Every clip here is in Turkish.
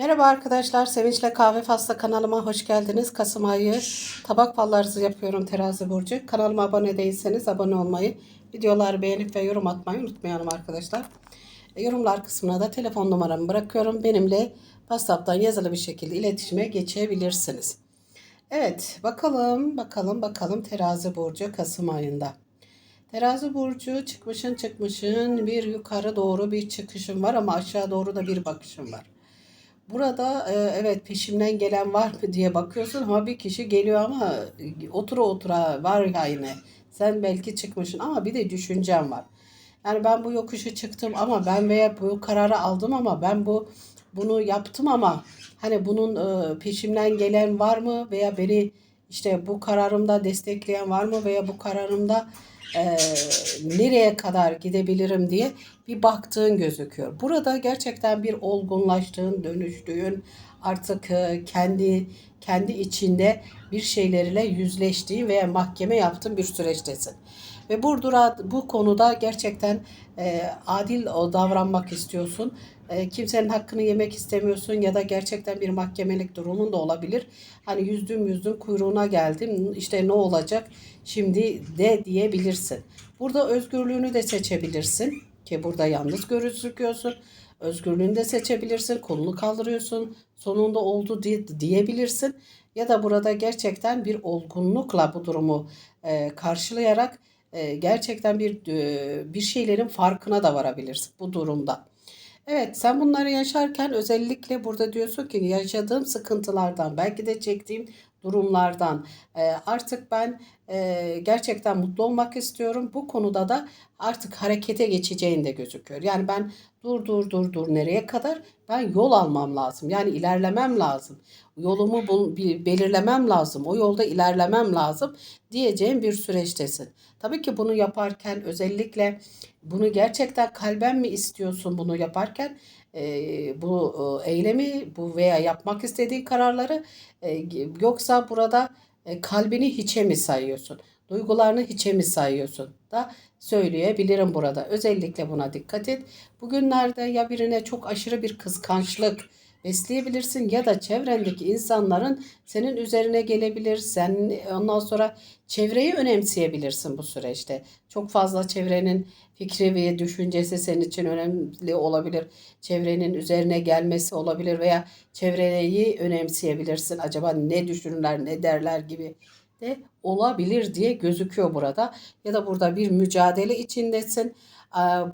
Merhaba arkadaşlar, Sevinçle Kahve Faslı kanalıma hoş geldiniz. Kasım ayı tabak fallarınızı yapıyorum terazi burcu. Kanalıma abone değilseniz abone olmayı, videoları beğenip ve yorum atmayı unutmayalım arkadaşlar. E, Yorumlar kısmına da telefon numaramı bırakıyorum. Benimle WhatsApp'tan yazılı bir şekilde iletişime geçebilirsiniz. Evet, bakalım, bakalım, bakalım terazi burcu Kasım ayında. Terazi burcu çıkmışın çıkmışın bir yukarı doğru bir çıkışım var ama aşağı doğru da bir bakışım var. Burada e, evet peşimden gelen var mı diye bakıyorsun ama bir kişi geliyor ama otura otura var ya yine. Sen belki çıkmışsın ama bir de düşüncem var. Yani ben bu yokuşu çıktım ama ben veya bu kararı aldım ama ben bu bunu yaptım ama hani bunun e, peşimden gelen var mı veya beni işte bu kararımda destekleyen var mı veya bu kararımda e, nereye kadar gidebilirim diye bir baktığın gözüküyor. Burada gerçekten bir olgunlaştığın, dönüştüğün, artık e, kendi kendi içinde bir şeylerle yüzleştiğin veya mahkeme yaptığın bir süreçtesin. Ve burada bu konuda gerçekten e, adil davranmak istiyorsun. E, kimsenin hakkını yemek istemiyorsun ya da gerçekten bir mahkemelik durumun da olabilir. Hani yüzdüm yüzdüm kuyruğuna geldim işte ne olacak şimdi de diyebilirsin. Burada özgürlüğünü de seçebilirsin ki burada yalnız gözüküyorsun. Özgürlüğünü de seçebilirsin. Kolunu kaldırıyorsun. Sonunda oldu diye, diyebilirsin. Ya da burada gerçekten bir olgunlukla bu durumu e, karşılayarak e, gerçekten bir e, bir şeylerin farkına da varabilirsin bu durumda. Evet, sen bunları yaşarken özellikle burada diyorsun ki yaşadığım sıkıntılardan, belki de çektiğim durumlardan e, artık ben e, gerçekten mutlu olmak istiyorum. Bu konuda da artık harekete geçeceğin de gözüküyor. Yani ben dur dur dur dur nereye kadar? Ben yol almam lazım. Yani ilerlemem lazım. Yolumu bul, belirlemem lazım. O yolda ilerlemem lazım diyeceğim bir süreçtesin. Tabii ki bunu yaparken özellikle bunu gerçekten kalben mi istiyorsun bunu yaparken? Bu eylemi bu veya yapmak istediğin kararları yoksa burada e, kalbini hiçe mi sayıyorsun? Duygularını hiçe mi sayıyorsun? Da söyleyebilirim burada. Özellikle buna dikkat et. Bugünlerde ya birine çok aşırı bir kıskançlık besleyebilirsin ya da çevrendeki insanların senin üzerine gelebilir. Sen ondan sonra çevreyi önemseyebilirsin bu süreçte. Çok fazla çevrenin fikri ve düşüncesi senin için önemli olabilir. Çevrenin üzerine gelmesi olabilir veya çevreyi önemseyebilirsin. Acaba ne düşünürler, ne derler gibi de olabilir diye gözüküyor burada. Ya da burada bir mücadele içindesin.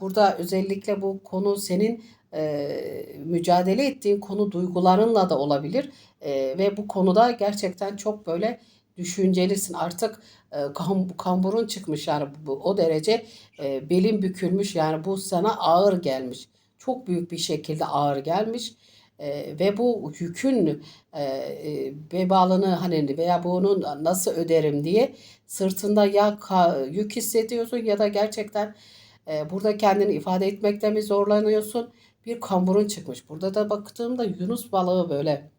Burada özellikle bu konu senin e, mücadele ettiğin konu duygularınla da olabilir. E, ve bu konuda gerçekten çok böyle düşüncelisin. Artık e, kam, kamburun çıkmış yani bu, o derece e, belin bükülmüş yani bu sana ağır gelmiş. Çok büyük bir şekilde ağır gelmiş. E, ve bu yükün e, vebalını hani veya bunu nasıl öderim diye sırtında ya ka, yük hissediyorsun ya da gerçekten e, burada kendini ifade etmekte mi zorlanıyorsun? Bir kamburun çıkmış. Burada da baktığımda Yunus balığı böyle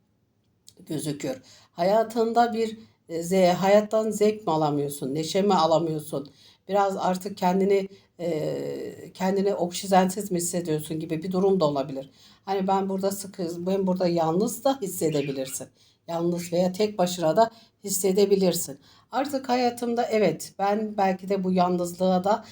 gözüküyor. Hayatında bir ze, hayattan zevk mi alamıyorsun, neşe mi alamıyorsun? Biraz artık kendini e, kendini oksijensiz mi hissediyorsun gibi bir durum da olabilir. Hani ben burada sıkı, ben burada yalnız da hissedebilirsin. Yalnız veya tek başına da hissedebilirsin. Artık hayatımda evet ben belki de bu yalnızlığa da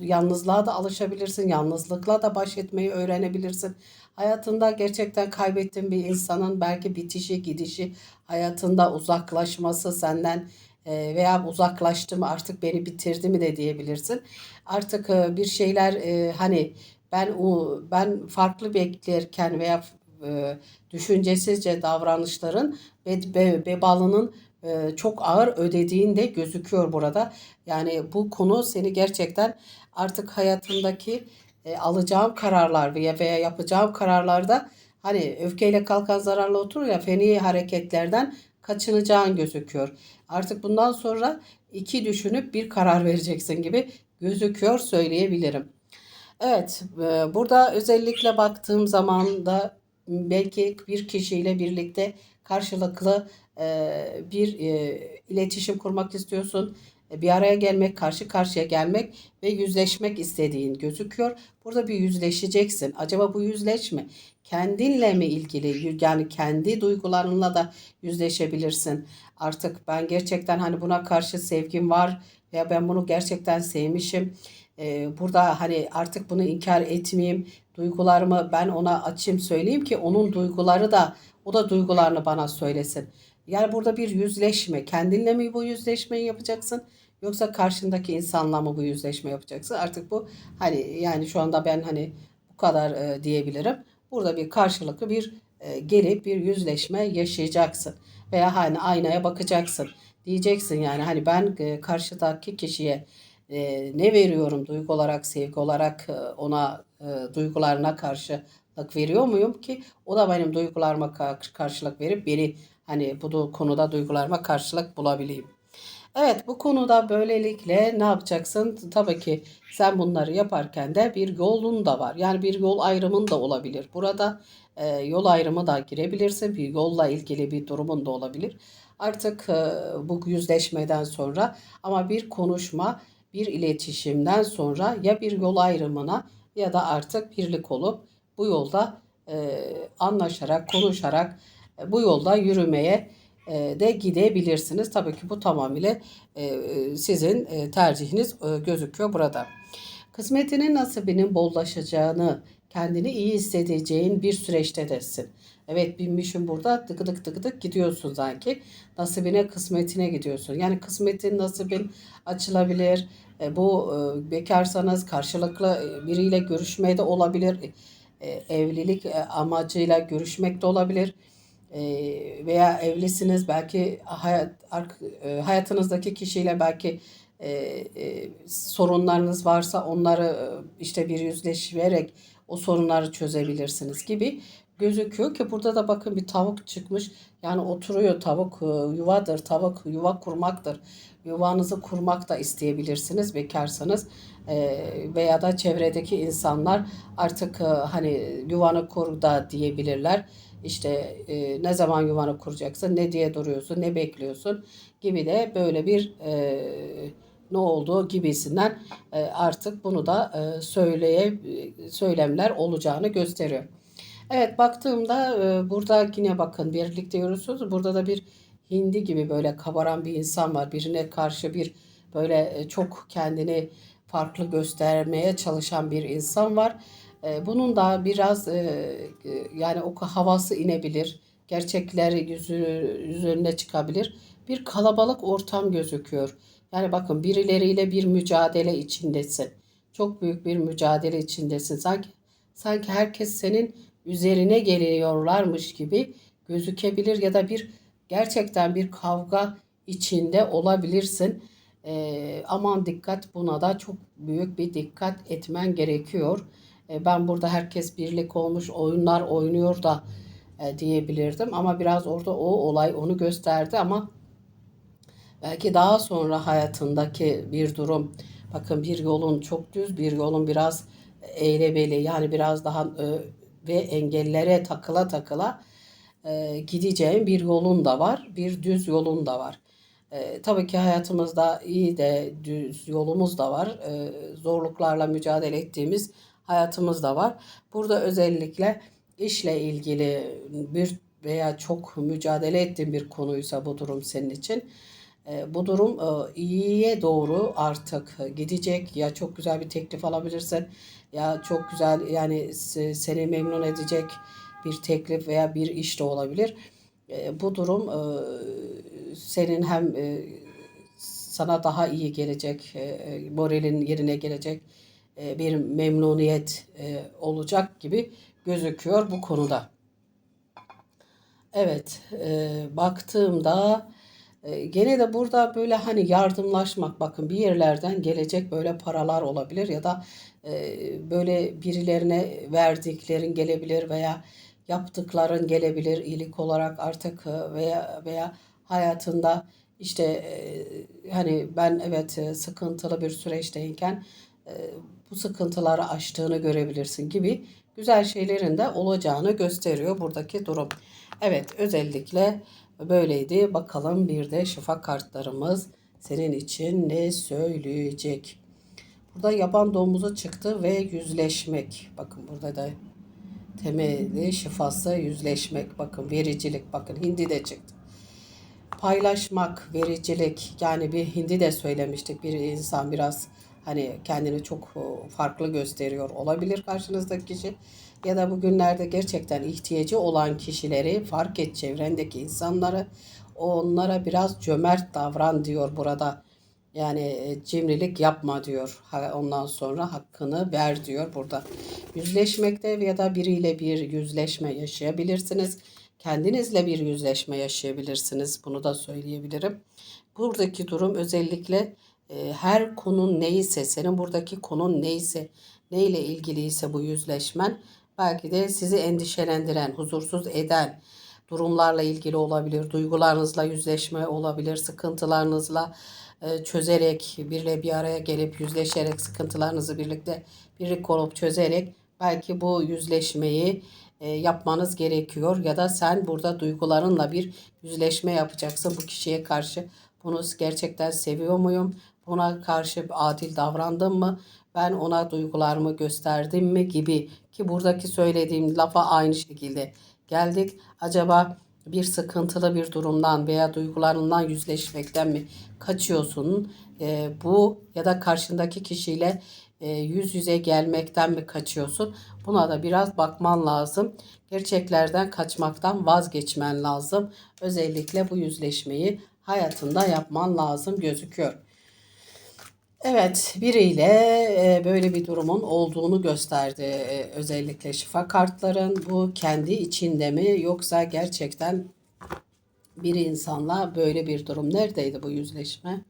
yalnızlığa da alışabilirsin. Yalnızlıkla da baş etmeyi öğrenebilirsin. Hayatında gerçekten kaybettiğin bir insanın belki bitişi, gidişi, hayatında uzaklaşması senden e, veya uzaklaştı mı artık beni bitirdi mi de diyebilirsin. Artık e, bir şeyler e, hani ben o ben farklı beklerken veya düşüncesizce davranışların ve vebalının çok ağır ödediğinde gözüküyor burada. Yani bu konu seni gerçekten artık hayatındaki e, alacağım kararlar veya veya yapacağım kararlarda hani öfkeyle kalkan zararlı oturur ya feni hareketlerden kaçınacağın gözüküyor. Artık bundan sonra iki düşünüp bir karar vereceksin gibi gözüküyor söyleyebilirim. Evet, e, burada özellikle baktığım zaman da belki bir kişiyle birlikte karşılıklı e, bir e, iletişim kurmak istiyorsun. e, bir araya gelmek, karşı karşıya gelmek ve yüzleşmek istediğin gözüküyor. Burada bir yüzleşeceksin. Acaba bu yüzleşme kendinle mi ilgili? Yani kendi duygularınla da yüzleşebilirsin. Artık ben gerçekten hani buna karşı sevgim var veya ben bunu gerçekten sevmişim. Burada hani artık bunu inkar etmeyeyim. Duygularımı ben ona açayım söyleyeyim ki onun duyguları da o da duygularını bana söylesin. Yani burada bir yüzleşme. Kendinle mi bu yüzleşmeyi yapacaksın? Yoksa karşındaki insanla mı bu yüzleşme yapacaksın? Artık bu hani yani şu anda ben hani bu kadar e, diyebilirim. Burada bir karşılıklı bir e, gelip bir yüzleşme yaşayacaksın. Veya hani aynaya bakacaksın. Diyeceksin yani hani ben e, karşıdaki kişiye e, ne veriyorum duygu olarak, sevgi olarak e, ona e, duygularına karşılık veriyor muyum ki o da benim duygularıma ka- karşılık verip beni hani bu konuda duygularıma karşılık bulabileyim. Evet bu konuda böylelikle ne yapacaksın? Tabii ki sen bunları yaparken de bir yolun da var. Yani bir yol ayrımın da olabilir. Burada e, yol ayrımı da girebilirsin. Bir yolla ilgili bir durumun da olabilir. Artık e, bu yüzleşmeden sonra ama bir konuşma, bir iletişimden sonra ya bir yol ayrımına ya da artık birlik olup bu yolda e, anlaşarak, konuşarak e, bu yolda yürümeye e, de gidebilirsiniz. Tabii ki bu tamamıyla e, sizin e, tercihiniz e, gözüküyor burada. Kısmetinin nasibinin bollaşacağını, kendini iyi hissedeceğin bir süreçtedirsin. Evet binmişim burada tıkıdık tıkıdık gidiyorsun sanki. Nasibine kısmetine gidiyorsun. Yani kısmetin nasibin açılabilir. E, bu e, bekarsanız karşılıklı e, biriyle görüşmeye de olabilir. E, evlilik e, amacıyla görüşmek de olabilir. E, veya evlisiniz belki hayat, e, hayatınızdaki kişiyle belki e, e, sorunlarınız varsa onları e, işte bir yüzleşerek o sorunları çözebilirsiniz gibi gözüküyor ki burada da bakın bir tavuk çıkmış. Yani oturuyor tavuk e, yuvadır. Tavuk yuva kurmaktır. Yuvanızı kurmak da isteyebilirsiniz bekarsanız E, veya da çevredeki insanlar artık e, hani yuvanı kur da diyebilirler. İşte e, ne zaman yuvanı kuracaksın, ne diye duruyorsun, ne bekliyorsun gibi de böyle bir e, ne olduğu gibisinden e, artık bunu da e, söyleye söylemler olacağını gösteriyor. Evet baktığımda e, burada yine bakın birlikte görüyorsunuz. Burada da bir hindi gibi böyle kabaran bir insan var. Birine karşı bir böyle çok kendini farklı göstermeye çalışan bir insan var. Bunun da biraz yani o havası inebilir. Gerçekleri yüzü, yüzüne çıkabilir. Bir kalabalık ortam gözüküyor. Yani bakın birileriyle bir mücadele içindesin. Çok büyük bir mücadele içindesin. Sanki sanki herkes senin üzerine geliyorlarmış gibi gözükebilir ya da bir gerçekten bir kavga içinde olabilirsin. Ee, aman dikkat buna da çok büyük bir dikkat etmen gerekiyor. Ee, ben burada herkes birlik olmuş oyunlar oynuyor da e, diyebilirdim ama biraz orada o olay onu gösterdi ama belki daha sonra hayatındaki bir durum bakın bir yolun çok düz bir yolun biraz eğribeli yani biraz daha e, ve engellere takıla takıla e, gideceğin bir yolun da var, bir düz yolun da var. E, tabii ki hayatımızda iyi de düz yolumuz da var. E, zorluklarla mücadele ettiğimiz hayatımız da var. Burada özellikle işle ilgili bir veya çok mücadele ettiğin bir konuysa bu durum senin için. E, bu durum e, iyiye doğru artık gidecek. Ya çok güzel bir teklif alabilirsin ya çok güzel yani se- seni memnun edecek bir teklif veya bir iş de olabilir. E, bu durum e, senin hem e, sana daha iyi gelecek, moralin yerine gelecek bir memnuniyet olacak gibi gözüküyor bu konuda. Evet, baktığımda gene de burada böyle hani yardımlaşmak bakın bir yerlerden gelecek böyle paralar olabilir ya da e, böyle birilerine verdiklerin gelebilir veya yaptıkların gelebilir iyilik olarak artık e, veya veya hayatında işte e, hani ben evet sıkıntılı bir süreçteyken bu sıkıntıları aştığını görebilirsin gibi güzel şeylerin de olacağını gösteriyor buradaki durum. Evet özellikle böyleydi. Bakalım bir de şifa kartlarımız senin için ne söyleyecek? Burada yaban domuzu çıktı ve yüzleşmek. Bakın burada da temeli şifası yüzleşmek. Bakın vericilik. Bakın hindi de çıktı. Paylaşmak, vericilik. Yani bir hindi de söylemiştik. Bir insan biraz hani kendini çok e, farklı gösteriyor olabilir karşınızdaki kişi. Ya da bugünlerde gerçekten ihtiyacı olan kişileri fark et çevrendeki insanları onlara biraz cömert davran diyor burada. Yani e, cimrilik yapma diyor. Ondan sonra hakkını ver diyor burada. Yüzleşmekte ya da biriyle bir yüzleşme yaşayabilirsiniz. Kendinizle bir yüzleşme yaşayabilirsiniz. Bunu da söyleyebilirim. Buradaki durum özellikle e, her konun neyse, senin buradaki konun neyse, neyle ilgiliyse bu yüzleşmen belki de sizi endişelendiren, huzursuz eden durumlarla ilgili olabilir. Duygularınızla yüzleşme olabilir, sıkıntılarınızla e, çözerek, biriyle bir araya gelip yüzleşerek, sıkıntılarınızı birlikte birlik olup çözerek belki bu yüzleşmeyi e, yapmanız gerekiyor ya da sen burada duygularınla bir yüzleşme yapacaksın bu kişiye karşı. Bunu gerçekten seviyor muyum? Buna karşı adil davrandım mı? Ben ona duygularımı gösterdim mi gibi ki buradaki söylediğim lafa aynı şekilde geldik. Acaba bir sıkıntılı bir durumdan veya duygularından yüzleşmekten mi kaçıyorsun? Ee, bu ya da karşındaki kişiyle e, yüz yüze gelmekten mi kaçıyorsun? Buna da biraz bakman lazım. Gerçeklerden kaçmaktan vazgeçmen lazım. Özellikle bu yüzleşmeyi hayatında yapman lazım gözüküyor. Evet, biriyle e, böyle bir durumun olduğunu gösterdi e, özellikle şifa kartların. Bu kendi içinde mi yoksa gerçekten bir insanla böyle bir durum neredeydi bu yüzleşme?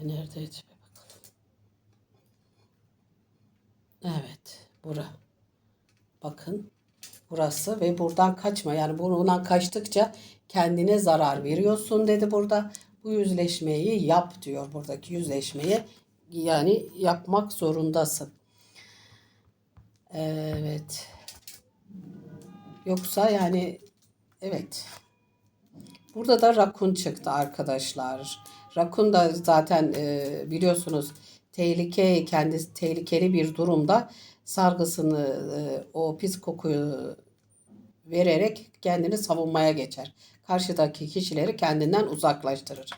E, Neredeydi bakalım. Evet, bura. Bakın burası ve buradan kaçma. Yani buradan kaçtıkça kendine zarar veriyorsun dedi burada. Bu yüzleşmeyi yap diyor buradaki yüzleşmeyi. Yani yapmak zorundasın. Evet. Yoksa yani evet. Burada da rakun çıktı arkadaşlar. Rakun da zaten e, biliyorsunuz tehlike kendi tehlikeli bir durumda sargısını e, o pis kokuyu vererek kendini savunmaya geçer. Karşıdaki kişileri kendinden uzaklaştırır.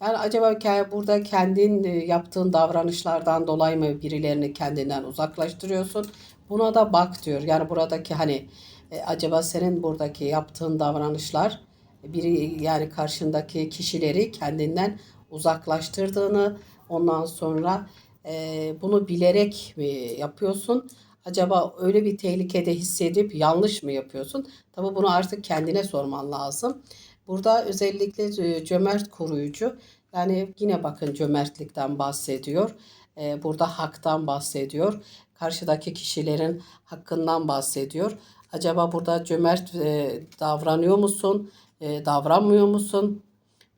Yani acaba burada kendin e, yaptığın davranışlardan dolayı mı birilerini kendinden uzaklaştırıyorsun? Buna da bak diyor. Yani buradaki hani e, acaba senin buradaki yaptığın davranışlar biri yani karşındaki kişileri kendinden uzaklaştırdığını ondan sonra e, bunu bilerek mi yapıyorsun? Acaba öyle bir tehlikede hissedip yanlış mı yapıyorsun? Tabii bunu artık kendine sorman lazım. Burada özellikle e, cömert koruyucu yani yine bakın cömertlikten bahsediyor. E, Burada haktan bahsediyor. Karşıdaki kişilerin hakkından bahsediyor. Acaba burada cömert e, davranıyor musun? E, davranmıyor musun?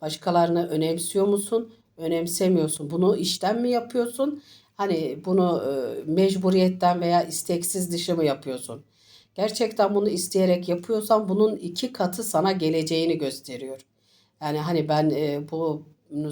Başkalarını önemsiyor musun? Önemsemiyorsun. Bunu işten mi yapıyorsun? Hani bunu e, mecburiyetten veya isteksiz dışı mı yapıyorsun? Gerçekten bunu isteyerek yapıyorsan bunun iki katı sana geleceğini gösteriyor. Yani hani ben e, bu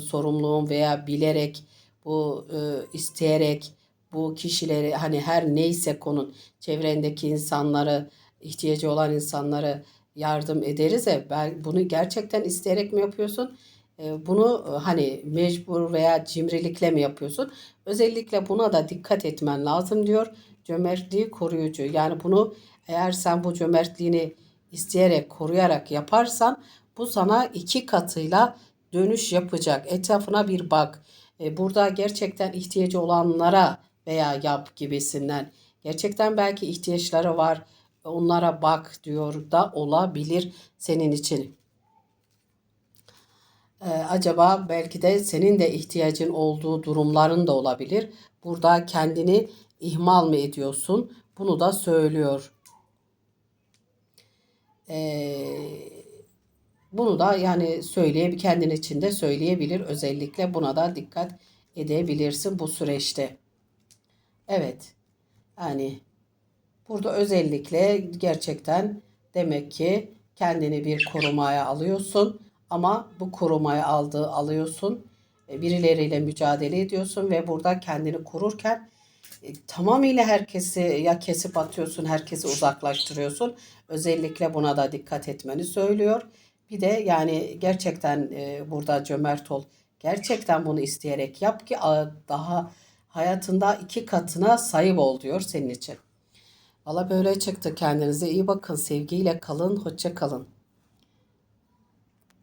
sorumluluğum veya bilerek bu e, isteyerek bu kişileri hani her neyse konun çevrendeki insanları ihtiyacı olan insanları yardım ederiz ya ben bunu gerçekten isteyerek mi yapıyorsun? E, bunu e, hani mecbur veya cimrilikle mi yapıyorsun? Özellikle buna da dikkat etmen lazım diyor. Cömertliği koruyucu. Yani bunu eğer sen bu cömertliğini isteyerek, koruyarak yaparsan bu sana iki katıyla dönüş yapacak. Etrafına bir bak. E, burada gerçekten ihtiyacı olanlara veya yap gibisinden. Gerçekten belki ihtiyaçları var. Onlara bak diyor da olabilir senin için. Ee, acaba belki de senin de ihtiyacın olduğu durumların da olabilir. Burada kendini ihmal mı ediyorsun? Bunu da söylüyor. Ee, bunu da yani söyleye kendin için de söyleyebilir. Özellikle buna da dikkat edebilirsin bu süreçte. Evet. Yani burada özellikle gerçekten demek ki kendini bir korumaya alıyorsun ama bu korumaya aldığı alıyorsun e, birileriyle mücadele ediyorsun ve burada kendini korurken e, tamamıyla herkesi ya kesip atıyorsun, herkesi uzaklaştırıyorsun. Özellikle buna da dikkat etmeni söylüyor. Bir de yani gerçekten e, burada cömert ol. Gerçekten bunu isteyerek yap ki daha hayatında iki katına sahip ol diyor senin için. Valla böyle çıktı. Kendinize iyi bakın. Sevgiyle kalın. Hoşça kalın.